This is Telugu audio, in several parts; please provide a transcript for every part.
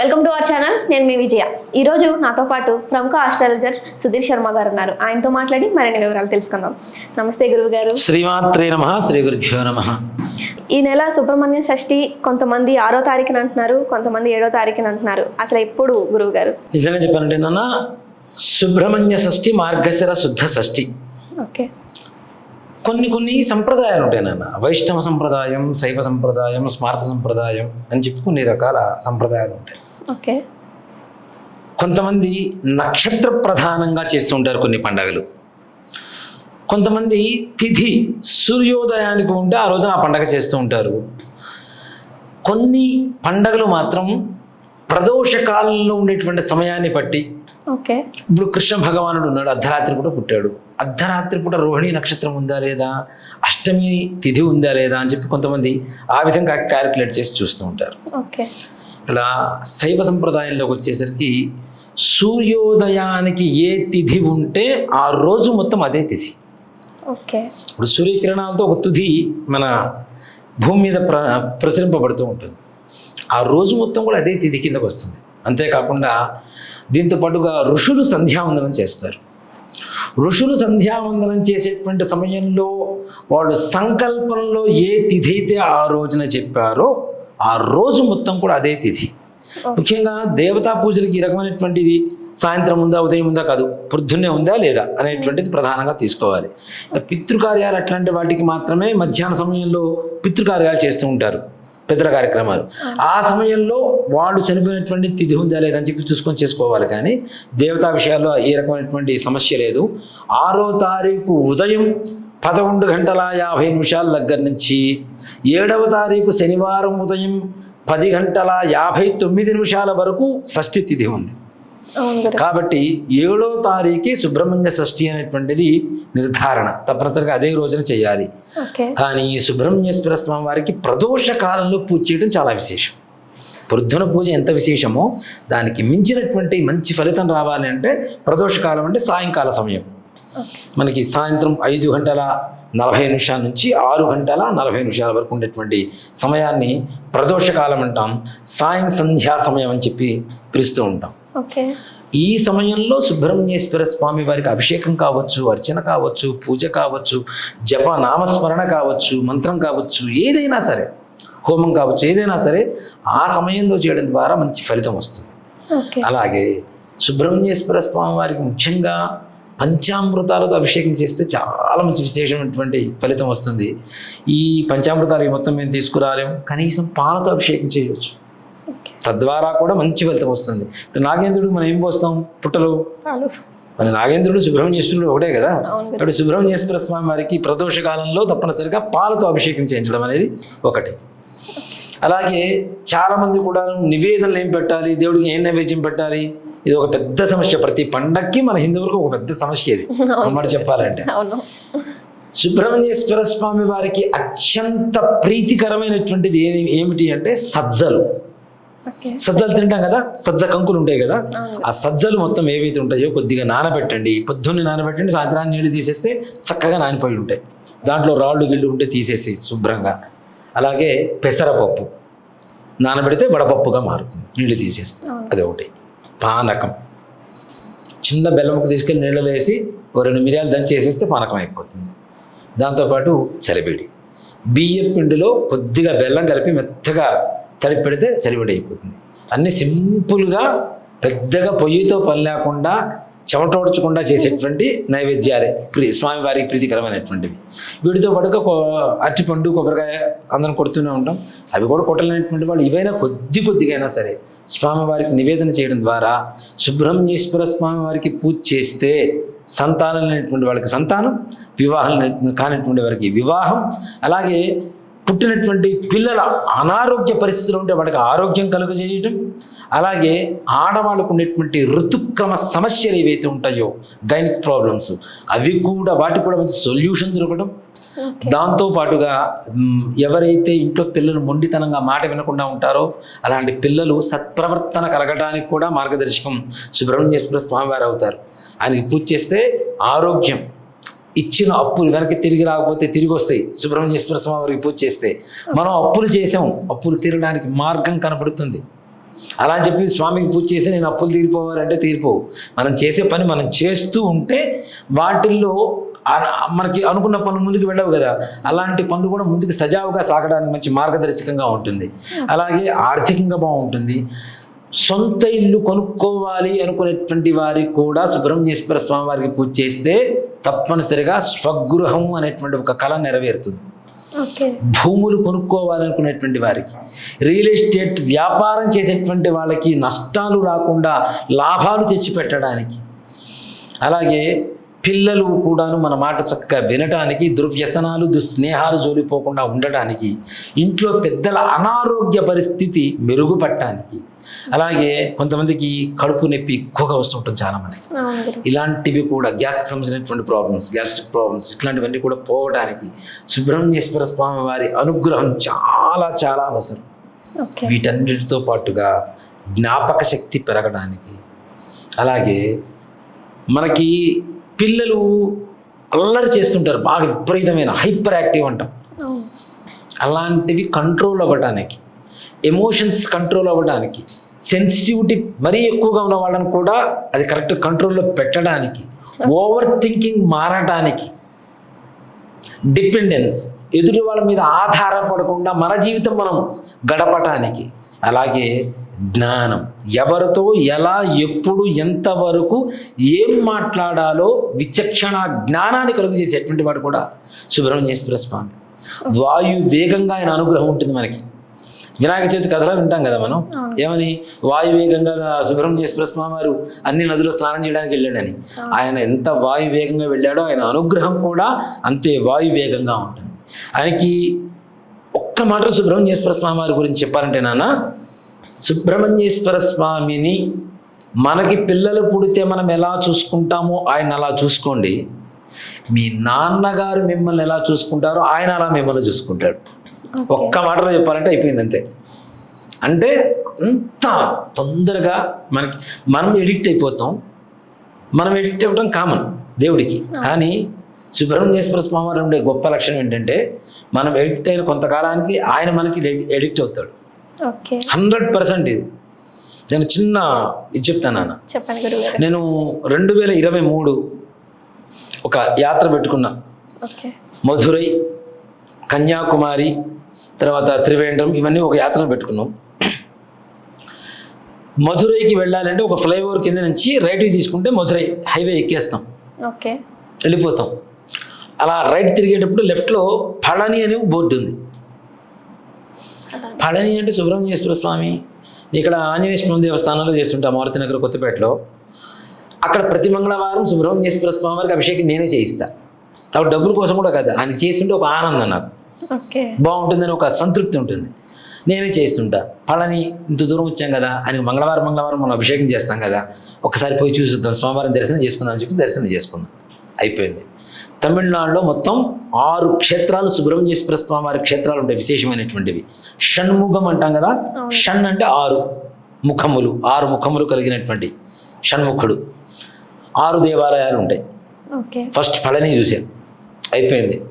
వెల్కమ్ టు అవర్ ఛానల్ నేను మీ విజయ. ఈరోజు నాతో పాటు ప్రముఖ ఆస్ట్రాలజర్ సుధీర్ శర్మ గారు ఉన్నారు. ఆయనతో మాట్లాడి మరిన్ని వివరాలు తెలుసుకుందాం. నమస్తే గురువు గారు. శ్రీమాత్రే నమ శ్రీ గురుభ్యో నమ. ఈ నెల సుబ్రహ్మణ్య షష్ఠి కొంతమంది ఆరో తారీఖున అంటున్నారు కొంతమంది ఏడో తారీఖున అంటున్నారు. అసలు ఎప్పుడు గురువు గారు? నిజంగా చెప్పానంటే నాన్న సుబ్రహ్మణ్య షష్ఠి మార్గశిర శుద్ధ షష్ఠి. ఓకే. కొన్ని కొన్ని సంప్రదాయాలు ఉంటాయి నాన్న. వైష్ణవ సంప్రదాయం శైవ సంప్రదాయం స్మార్త సంప్రదాయం అని చెప్పి కొన్ని రకాల సంప్రదాయాలు ఉంటాయి. ఓకే. కొంతమంది నక్షత్ర ప్రధానంగా చేస్తూ ఉంటారు కొన్ని పండగలు. కొంతమంది తిథి సూర్యోదయానికి ఉంటే ఆ రోజున ఆ పండగ చేస్తూ ఉంటారు. కొన్ని పండగలు మాత్రం ప్రదోష కాలంలో ఉండేటువంటి సమయాన్ని బట్టి ఓకే. ఇప్పుడు కృష్ణ భగవానుడు ఉన్నాడు అర్ధరాత్రి పూట పుట్టాడు. అర్ధరాత్రి పూట రోహిణి నక్షత్రం ఉందా లేదా అష్టమి తిథి ఉందా లేదా అని చెప్పి కొంతమంది ఆ విధంగా క్యాలిక్యులేట్ చేసి చూస్తూ ఉంటారు. ఓకే. ఇలా శైవ సంప్రదాయంలోకి వచ్చేసరికి సూర్యోదయానికి ఏ తిథి ఉంటే ఆ రోజు మొత్తం అదే తిథి. ఓకే. ఇప్పుడు సూర్యకిరణాలతో ఒక తుది మన భూమి మీద ప్ర ప్రసరింపబడుతూ ఉంటుంది. ఆ రోజు మొత్తం కూడా అదే తిథి కిందకు వస్తుంది. అంతేకాకుండా దీంతో పాటుగా ఋషులు సంధ్యావందనం చేస్తారు. ఋషులు సంధ్యావందనం చేసేటువంటి సమయంలో వాళ్ళు సంకల్పంలో ఏ తిథి అయితే ఆ రోజున చెప్పారో ఆ రోజు మొత్తం కూడా అదే తిథి. ముఖ్యంగా దేవతా పూజలకి ఈ రకమైనటువంటిది సాయంత్రం ఉందా ఉదయం ఉందా కాదు పొద్దున్నే ఉందా లేదా అనేటువంటిది ప్రధానంగా తీసుకోవాలి. పితృకార్యాలు అట్లాంటి వాటికి మాత్రమే మధ్యాహ్న సమయంలో పితృకార్యాలు చేస్తూ ఉంటారు పెద్దల కార్యక్రమాలు. ఆ సమయంలో వాళ్ళు చనిపోయినటువంటి తిథి ఉందా లేదని చెప్పి చూసుకొని చేసుకోవాలి కానీ దేవతా విషయాల్లో ఏ రకమైనటువంటి సమస్య లేదు. ఆరో తారీఖు ఉదయం పదకొండు గంటల యాభై నిమిషాల దగ్గర నుంచి ఏడవ తారీఖు శనివారం ఉదయం పది గంటల యాభై తొమ్మిది నిమిషాల వరకు షష్ఠి తిథి ఉంది. కాబట్టి ఏడో తారీఖు సుబ్రహ్మణ్య షష్ఠి అనేటువంటిది నిర్ధారణ. తప్పనిసరిగా అదే రోజున చేయాలి. కానీ సుబ్రహ్మణ్యేశ్వర స్వామి వారికి ప్రదోష కాలంలో పూజ చేయడం చాలా విశేషం. పొద్దున పూజ ఎంత విశేషమో దానికి మించినటువంటి మంచి ఫలితం రావాలి అంటే ప్రదోష కాలం అంటే సాయంకాల సమయం. మనకి సాయంత్రం ఐదు గంటల నలభై నిమిషాల నుంచి ఆరు గంటల నలభై నిమిషాల వరకు ఉండేటువంటి సమయాన్ని ప్రదోష కాలం అంటాం సాయం సంధ్యా సమయం అని చెప్పి పిలుస్తూ ఉంటాం. ఓకే. ఈ సమయంలో సుబ్రహ్మణ్యేశ్వర స్వామి వారికి అభిషేకం కావచ్చు అర్చన కావచ్చు పూజ కావచ్చు జప నామస్మరణ కావచ్చు మంత్రం కావచ్చు ఏదైనా సరే హోమం కావచ్చు ఏదైనా సరే ఆ సమయంలో చేయడం ద్వారా మంచి ఫలితం వస్తుంది. అలాగే సుబ్రహ్మణ్యేశ్వర స్వామి వారికి ముఖ్యంగా పంచామృతాలతో అభిషేకం చేస్తే చాలా మంచి విశేషమైనటువంటి ఫలితం వస్తుంది. ఈ పంచామృతాలు మొత్తం మేము తీసుకురాలేము. కనీసం పాలతో అభిషేకం చేయవచ్చు తద్వారా కూడా మంచి ఫలితం వస్తుంది. ఇప్పుడు నాగేంద్రుడికి మనం ఏం పోస్తాం? పుట్టలు. మన నాగేంద్రుడు సుబ్రహ్మణ్యేశ్వరుడు ఒకటే కదా? ఇప్పుడు సుబ్రహ్మణ్యేశ్వర స్వామి వారికి ప్రదోష కాలంలో తప్పనిసరిగా పాలతో అభిషేకం చేయించడం అనేది ఒకటి. అలాగే చాలా మంది కూడా నివేదనలు ఏం పెట్టాలి? దేవుడికి ఏం నైవేద్యం పెట్టాలి? ఇది ఒక పెద్ద సమస్య. ప్రతి పండక్కి మన హిందువులకు ఒక పెద్ద సమస్య ఇది. అన్నమాట చెప్పాలంటే. సుబ్రహ్మణ్యేశ్వర స్వామి వారికి అత్యంత ప్రీతికరమైనటువంటిది ఏది ఏమిటి అంటే సజ్జలు. సజ్జలు తింటాం కదా? సజ్జ కంకులు ఉంటాయి కదా? ఆ సజ్జలు మొత్తం ఏవైతే ఉంటాయో కొద్దిగా నానబెట్టండి. పొద్దున్నే నానబెట్టండి సాయంత్రాన్ని నీళ్ళు తీసేస్తే చక్కగా నానిపోయి ఉంటాయి. దాంట్లో రాళ్ళు గిళ్ళు ఉంటే తీసేసి శుభ్రంగా. అలాగే పెసరపప్పు. నానబెడితే వడపప్పుగా మారుతుంది. నీళ్ళు తీసేస్తే. అది ఒకటి పానకం. చిన్న బెల్లముకు తీసుకెళ్ళి నీళ్ళలో వేసి ఓ రెండు మిరియాలు దంచి వేసేస్తే పానకం అయిపోతుంది. దాంతోపాటు చలిబిడి బియ్యం పిండిలో కొద్దిగా బెల్లం కలిపి మెత్తగా తడిపి పెడితే చలిబిడి అయిపోతుంది. అన్నీ సింపుల్గా పెద్దగా పొయ్యితో పని లేకుండా చెమటోడ్చకుండా చేసేటువంటి నైవేద్యాలే. ప్రీ స్వామివారికి ప్రీతికరమైనటువంటివి. వీటితో పాటుగా కొ- అరటిపండు కొబ్బరికాయ అందరం కొడుతూనే ఉంటాం. అవి కూడా కొట్టలేనటువంటి వాళ్ళు ఇవైనా కొద్ది కొద్దిగా అయినా సరే స్వామివారికి నివేదన చేయడం ద్వారా సుబ్రహ్మణ్యేశ్వర స్వామి వారికి పూజ చేస్తే సంతానం లేనటువంటి వాళ్ళకి సంతానం వివాహం కానటువంటి వారికి వివాహం. అలాగే పుట్టినటువంటి పిల్లల అనారోగ్య పరిస్థితులు ఉంటే వాళ్ళకి ఆరోగ్యం కలుగజేయటం అలాగే ఆడవాళ్ళకు ఉండేటువంటి ఋతుక్రమ సమస్యలు ఏవైతే ఉంటాయో గైనిక్ ప్రాబ్లమ్స్ అవి కూడా వాటికి కూడా మంచి సొల్యూషన్ దొరకడం దాంతో పాటుగా ఎవరైతే ఇంట్లో పిల్లలు మొండితనంగా మాట వినకుండా ఉంటారో అలాంటి పిల్లలు సత్ప్రవర్తన కలగడానికి కూడా మార్గదర్శకం సుబ్రహ్మణ్యేశ్వర స్వామివారు అవుతారు. ఆయనకి పూజ చేస్తే ఆరోగ్యం ఇచ్చిన అప్పులు వెనక్కి తిరిగి రాకపోతే తిరిగి వస్తాయి. సుబ్రహ్మణ్యేశ్వర స్వామి వారికి పూజ చేస్తే మనం అప్పులు చేసాం. అప్పులు తీరడానికి మార్గం కనపడుతుంది. అలా అని చెప్పి స్వామికి పూజ చేసి నేను అప్పులు తీరిపోవాలంటే తీరిపోవు. మనం చేసే పని మనం చేస్తూ ఉంటే వాటిల్లో మనకి అనుకున్న పనులు ముందుకు వెళ్ళవు కదా. అలాంటి పనులు కూడా ముందుకు సజావుగా సాగడానికి మంచి మార్గదర్శకంగా ఉంటుంది. అలాగే ఆర్థికంగా బాగుంటుంది. సొంత ఇల్లు కొనుక్కోవాలి అనుకునేటువంటి వారికి కూడా సుబ్రహ్మణ్యేశ్వర స్వామి వారికి పూజ చేస్తే తప్పనిసరిగా స్వగృహం అనేటువంటి ఒక కళ నెరవేరుతుంది. భూములు కొనుక్కోవాలనుకునేటువంటి వారికి రియల్ ఎస్టేట్ వ్యాపారం చేసేటువంటి వాళ్ళకి నష్టాలు రాకుండా లాభాలు తెచ్చిపెట్టడానికి. అలాగే పిల్లలు కూడాను మన మాట చక్కగా వినటానికి దుర్వ్యసనాలు దుస్నేహాలు జోలిపోకుండా ఉండడానికి ఇంట్లో పెద్దల అనారోగ్య పరిస్థితి మెరుగుపడటానికి అలాగే కొంతమందికి కడుపు నొప్పి ఎక్కువగా వస్తుంటుంది అవును గురువు ఇలాంటివి కూడా గ్యాస్కి సంబంధించినటువంటి ప్రాబ్లమ్స్ గ్యాస్ట్రిక్ ప్రాబ్లమ్స్ ఇట్లాంటివన్నీ కూడా పోవడానికి సుబ్రహ్మణ్యేశ్వర స్వామి వారి అనుగ్రహం చాలా చాలా అవసరం. వీటన్నిటితో పాటుగా జ్ఞాపక శక్తి పెరగడానికి అలాగే మనకి పిల్లలు అల్లరి చేస్తుంటారు. బాగా విపరీతమైన హైపర్ యాక్టివ్ అంటాం. అలాంటివి కంట్రోల్ అవ్వడానికి ఎమోషన్స్ కంట్రోల్ అవ్వడానికి సెన్సిటివిటీ మరీ ఎక్కువగా ఉన్న వాళ్ళని కూడా అది కరెక్ట్ కంట్రోల్లో పెట్టడానికి ఓవర్ థింకింగ్ మారడానికి డిపెండెన్స్ ఎదుటి వాళ్ళ మీద ఆధారపడకుండా మన జీవితం మనం గడపటానికి అలాగే జ్ఞానం. ఎవరితో ఎలా ఎప్పుడు ఎంతవరకు ఏం మాట్లాడాలో విచక్షణ జ్ఞానాన్ని కలుగు చేసేటువంటి వాడు కూడా సుబ్రహ్మణ్యేశ్వర స్వామి వాయు వేగంగా ఆయన అనుగ్రహం ఉంటుంది మనకి. వినాయక చవితి కథలో వింటాం కదా మనం. ఏమని? వాయు వేగంగా సుబ్రహ్మణ్యేశ్వర స్వామి వారు అన్ని నదులు స్నానం చేయడానికి వెళ్ళాడని. ఆయన ఎంత వాయు వేగంగా వెళ్ళాడో ఆయన అనుగ్రహం కూడా అంతే వాయు వేగంగా ఉంటుంది. ఆయనకి ఒక్క మాట సుబ్రహ్మణ్యేశ్వర స్వామి వారి గురించి చెప్పాలంటే నాన్న సుబ్రహ్మణ్యేశ్వర స్వామిని మనకి పిల్లలు పుడితే మనం ఎలా చూసుకుంటామో ఆయన అలా చూసుకోండి. మీ నాన్నగారు మిమ్మల్ని ఎలా చూసుకుంటారో ఆయన అలా మిమ్మల్ని చూసుకుంటాడు. ఒక్క మాటలో చెప్పాలంటే అయిపోయింది అంతే. అంటే అంత తొందరగా మనకి మనం ఎడిక్ట్ అయిపోతాం. మనం ఎడిక్ట్ అవ్వడం కామన్ దేవుడికి. కానీ సుబ్రహ్మణ్యేశ్వర స్వామి వారి ఉండే గొప్ప లక్షణం ఏంటంటే మనం ఎడిక్ట్ అయిన కొంతకాలానికి ఆయన మనకి ఎడిక్ట్ అవుతాడు. హండ్రెడ్ పర్సెంట్ ఇది. నేను చిన్న ఇది చెప్తాను నాన్న. చెప్పండి నేను రెండు వేల ఇరవై మూడు ఒక యాత్ర పెట్టుకున్నా. మధురై కన్యాకుమారి తర్వాత త్రివేంద్రం ఇవన్నీ ఒక యాత్ర పెట్టుకున్నాం. మధురైకి వెళ్ళాలంటే ఒక ఫ్లైఓవర్ కింద నుంచి రైట్ తీసుకుంటే మధురై హైవే ఎక్కేస్తాం. ఓకే. వెళ్ళిపోతాం. అలా రైట్ తిరిగేటప్పుడు లెఫ్ట్లో పళని అనే బోర్డు ఉంది. పళని అంటే సుబ్రహ్మణ్యేశ్వర స్వామి. ఇక్కడ ఆంజనేయ స్వామి దేవస్థానంలో చేస్తుంటాం మారుతి నగర్ కొత్తపేటలో. అక్కడ ప్రతి మంగళవారం సుబ్రహ్మణ్యేశ్వర స్వామి వారికి అభిషేకం నేనే చేయిస్తా. నాకు డబ్బుల కోసం కూడా కాదు ఆయన చేస్తుంటే ఒక ఆనందం నాకు. బాగుంటుందని ఒక సంతృప్తి ఉంటుంది. నేనే చేస్తుంటా. పళని ఇంత దూరం వచ్చాం కదా ఆయనకి మంగళవారం మంగళవారం మనం అభిషేకం చేస్తాం కదా ఒకసారి పోయి చూసుద్దాం స్వామివారం దర్శనం చేసుకుందాం అని చెప్పి దర్శనం చేసుకున్నాం. అయిపోయింది. తమిళనాడులో మొత్తం ఆరు క్షేత్రాలు సుబ్రహ్మణ్యేశ్వర స్వామి వారి క్షేత్రాలు ఉంటాయి విశేషమైనటువంటివి. షణ్ముఖం అంటాం కదా. షణ్ అంటే ఆరు ముఖములు ఆరు ముఖములు కలిగినటువంటి షణ్ముఖుడు. ఆరు దేవాలయాలు ఉంటాయి. ఫస్ట్ పళని చూశాను అయిపోయింది.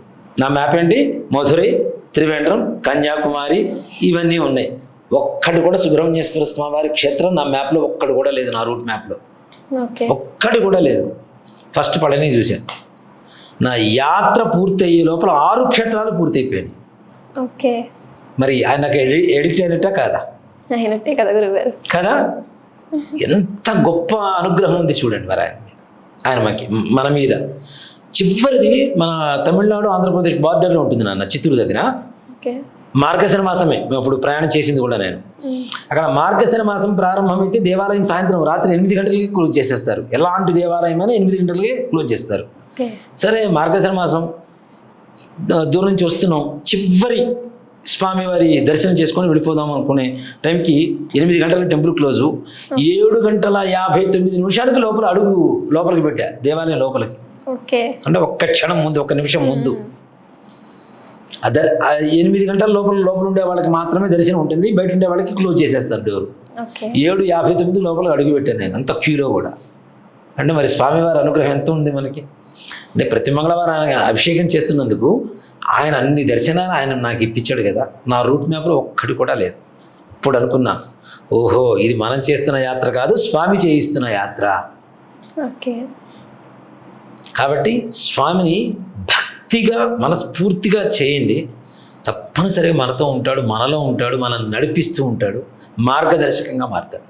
నా మ్యాప్ ఏంటి? మధురై త్రివేంద్రం కన్యాకుమారి ఇవన్నీ ఉన్నాయి. ఒక్కటి కూడా సుబ్రహ్మణ్యేశ్వర స్వామి వారి క్షేత్రం నా మ్యాప్లో ఒక్కటి కూడా లేదు నా రూట్ మ్యాప్లో. ఒక్కటి కూడా లేదు. ఫస్ట్ పళని చూశాను నా యాత్ర పూర్తయ్యే లోపల ఆరు క్షేత్రాలు పూర్తయిపోయాయి ఓకే. మరి ఆయన నాకు ఎడి ఎడిక్ట్ అయినట్టా కాదా? అయినట్టే కదా గురువు గారు కదా? ఎంత గొప్ప అనుగ్రహం ఉంది చూడండి మరి ఆయన మీద. ఆయన మనకి మన మీద. చివరిది మన తమిళనాడు ఆంధ్రప్రదేశ్ బార్డర్లో ఉంటుంది నాన్న చిత్తూరు దగ్గర. ఓకే. మార్గశిర మాసమే. మేము అప్పుడు ప్రయాణం చేసింది కూడా నేను. అక్కడ మార్గశిర మాసం ప్రారంభమైతే దేవాలయం సాయంత్రం రాత్రి ఎనిమిది గంటలకి క్లోజ్ చేసేస్తారు. ఎలాంటి దేవాలయం అయినా ఎనిమిది గంటలకి క్లోజ్ చేస్తారు. సరే మార్గశిర మాసం దూరం నుంచి వస్తున్నాం. చివరి స్వామివారి దర్శనం చేసుకొని వెళ్ళిపోదాం అనుకునే టైంకి ఎనిమిది గంటలకు టెంపుల్ క్లోజు. ఏడు గంటల యాభై తొమ్మిది నిమిషాలకు లోపల అడుగు లోపలికి పెట్టా దేవాలయం లోపలికి. అంటే ఒక్క క్షణం ముందు ఒక్క నిమిషం ముందు. అదే ఎనిమిది గంటల లోపల లోపల ఉండే వాళ్ళకి మాత్రమే దర్శనం ఉంటుంది. బయట ఉండే వాళ్ళకి క్లోజ్ చేసేస్తారు డోర్. ఏడు యాభై తొమ్మిది లోపల అడుగు పెట్టాను నేను అంత క్యూలో కూడా. అంటే మరి స్వామివారి అనుగ్రహం ఎంత ఉంది మనకి? అంటే ప్రతి మంగళవారం ఆయన అభిషేకం చేస్తున్నందుకు ఆయన అన్ని దర్శనాలు ఆయన నాకు ఇప్పించాడు కదా. నా రూట్ మ్యాప్లో ఒక్కటి కూడా లేదు. ఇప్పుడు అనుకున్నా ఓహో ఇది మనం చేస్తున్న యాత్ర కాదు స్వామి చేయిస్తున్న యాత్ర. ఓకే. కాబట్టి స్వామిని భక్తిగా మనస్ఫూర్తిగా చేయండి. తప్పనిసరిగా మనతో ఉంటాడు మనలో ఉంటాడు మనల్ని నడిపిస్తూ ఉంటాడు మార్గదర్శకంగా మారుతాడు.